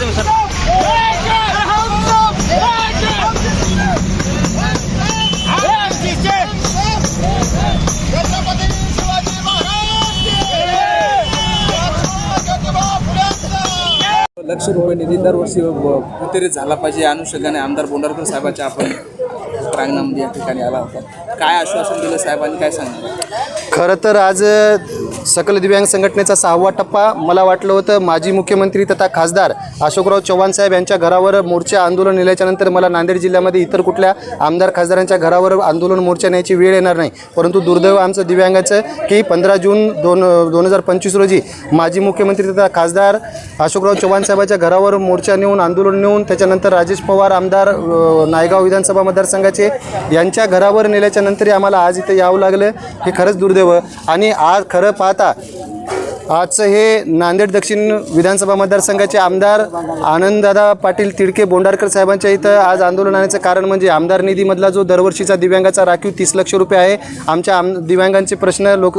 तुम्ही लक्ष रुपये निधी दरवर्षी वितरित झाला पाहिजे. या अनुषंगाने आमदार बोंडारकर साहेबांच्या आपण प्रांगणामध्ये या ठिकाणी आला होता. काय आश्वासन दिलं साहेबांनी? काय सांगितलं खरं तर आज सकल दिव्यांग संघटनेचा सहावा टप्पा. मला वाटलं होतं माजी मुख्यमंत्री तथा खासदार अशोकराव चव्हाण साहेब यांच्या घरावर मोर्चा आंदोलन नेल्याच्यानंतर मला नांदेड जिल्ह्यामध्ये इतर कुठल्या आमदार खासदारांच्या घरावर आंदोलन मोर्चा न्यायची वेळ येणार नाही. परंतु दुर्दैव आमचं दिव्यांगाचं की पंधरा जून दोन दोन हजार पंचवीस रोजी माजी मुख्यमंत्री तथा खासदार अशोकराव चव्हाण साहेबाच्या घरावर मोर्चा नेऊन आंदोलन नेऊन त्याच्यानंतर राजेश पवार आमदार नायगाव विधानसभा मतदारसंघाचे यांच्या घरावर नेल्याच्यानंतरही आम्हाला आज इथं यावं लागलं. हे खरंच दुर्दैव. आणि आज खरं पाच tá? आजचं हे नांदेड दक्षिण विधानसभा मतदारसंघाचे आमदार आनंददादा पाटील तिडके बोंडारकर साहेबांच्या इथं आज आंदोलन आणण्याचं कारण म्हणजे आमदार निधीमधला जो दरवर्षीचा दिव्यांगाचा राखीव तीस लक्ष रुपये आहे आमच्या आम दिव्यांगांचे प्रश्न लोक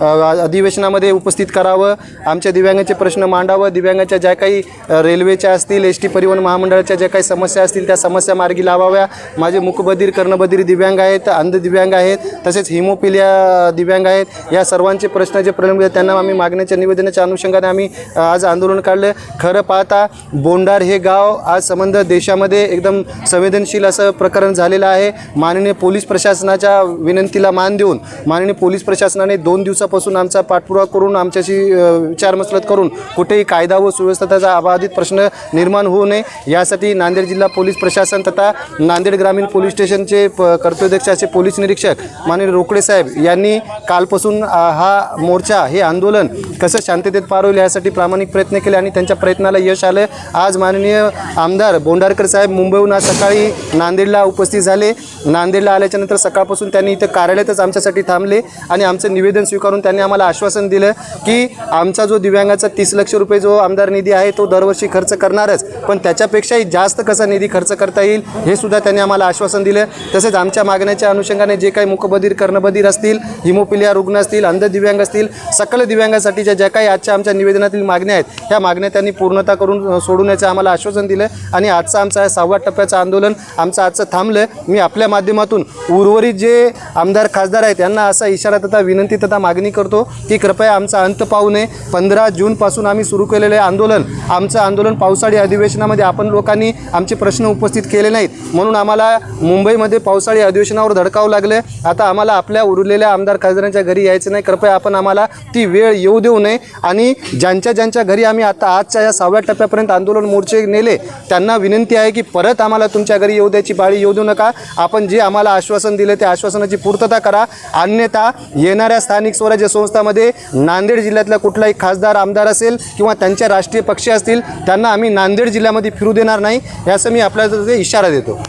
अधिवेशनामध्ये उपस्थित करावं आमच्या दिव्यांगांचे प्रश्न मांडावं दिव्यांगाच्या ज्या काही रेल्वेच्या असतील एस टी परिवहन महामंडळाच्या ज्या काही समस्या असतील त्या समस्या मार्गी लावाव्या. माझे मुकबधीर कर्णबधीर दिव्यांग आहेत अंध दिव्यांग आहेत तसेच हिमोपिलिया दिव्यांग आहेत. या सर्वांचे प्रश्न जे प्रलंबित आहेत त्यांना आम्ही मागणी मागण्याच्या निवेदनाच्या अनुषंगाने आम्ही आज आंदोलन काढलं. खरं पाहता बोंडार हे गाव आज संबंध देशामध्ये एकदम संवेदनशील असं प्रकरण झालेलं आहे. माननीय पोलीस प्रशासनाच्या विनंतीला मान देऊन माननीय पोलीस प्रशासनाने दोन दिवसापासून आमचा पाठपुरावा करून आमच्याशी विचारमसलत करून कुठेही कायदा व सुव्यवस्थेचा अबाधित प्रश्न निर्माण होऊ नये. यासाठी नांदेड जिल्हा पोलीस प्रशासन तथा नांदेड ग्रामीण पोलीस स्टेशनचे प असे पोलीस निरीक्षक माननीय रोकडे साहेब यांनी कालपासून हा मोर्चा हे आंदोलन कसं शांततेत पार होईल यासाठी प्रामाणिक प्रयत्न केले आणि त्यांच्या प्रयत्नाला यश आलं. आज माननीय आमदार बोंडारकर साहेब मुंबईहून आज सकाळी नांदेडला उपस्थित झाले. नांदेडला आल्याच्यानंतर सकाळपासून त्यांनी इथं कार्यालयातच आमच्यासाठी थांबले आणि आमचं निवेदन स्वीकारून त्यांनी आम्हाला आश्वासन दिलं की आमचा जो दिव्यांगाचा तीस लक्ष रुपये जो आमदार निधी आहे तो दरवर्षी खर्च करणारच. पण त्याच्यापेक्षाही जास्त कसा निधी खर्च करता येईल हे सुद्धा त्यांनी आम्हाला आश्वासन दिलं. तसेच आमच्या मागण्याच्या अनुषंगाने जे काही मुकबधीर कर्णबधीर असतील हिमोपिलिया रुग्ण असतील अंध दिव्यांग असतील सकल दिव्यांगासाठी दिव्यांगासाठीच्या ज्या काही आजच्या आमच्या निवेदनातील मागण्या आहेत ह्या मागण्या त्यांनी पूर्णता करून सोडवण्याचं आम्हाला आश्वासन दिलं आणि आजचं आमचं सहावा टप्प्याचं आंदोलन आमचं आजचं थांबलं मी आपल्या माध्यमातून उर्वरित जे आमदार खासदार आहेत यांना असा इशारा तथा विनंती तथा मागणी करतो की कृपया आमचा अंत पाहू नये. पंधरा जूनपासून आम्ही सुरू केलेले आंदोलन आमचं आंदोलन पावसाळी अधिवेशनामध्ये आपण लोकांनी आमचे प्रश्न उपस्थित केले नाहीत. म्हणून आम्हाला मुंबईमध्ये पावसाळी अधिवेशनावर धडकावं लागलं आता आम्हाला आपल्या उरलेल्या आमदार खासदारांच्या घरी यायचं नाही. कृपया आपण आम्हाला ती वेळ येऊ देऊ. नये आणि ज्यांच्या ज्यांच्या घरी आम्ही आता आजच्या या सहाव्या टप्प्यापर्यंत आंदोलन मोर्चे नेले त्यांना विनंती आहे की परत आम्हाला तुमच्या घरी येऊ द्यायची पाळी येऊ देऊ नका. आपण जे आम्हाला आश्वासन दिले त्या आश्वासनाची पूर्तता करा. अन्यथा येणाऱ्या स्थानिक स्वराज्य संस्थामध्ये नांदेड जिल्ह्यातला कुठलाही खासदार आमदार असेल किंवा त्यांच्या राष्ट्रीय पक्ष असतील त्यांना आम्ही नांदेड जिल्ह्यामध्ये फिरू देणार नाही. याचा मी आपल्याला इशारा देतो.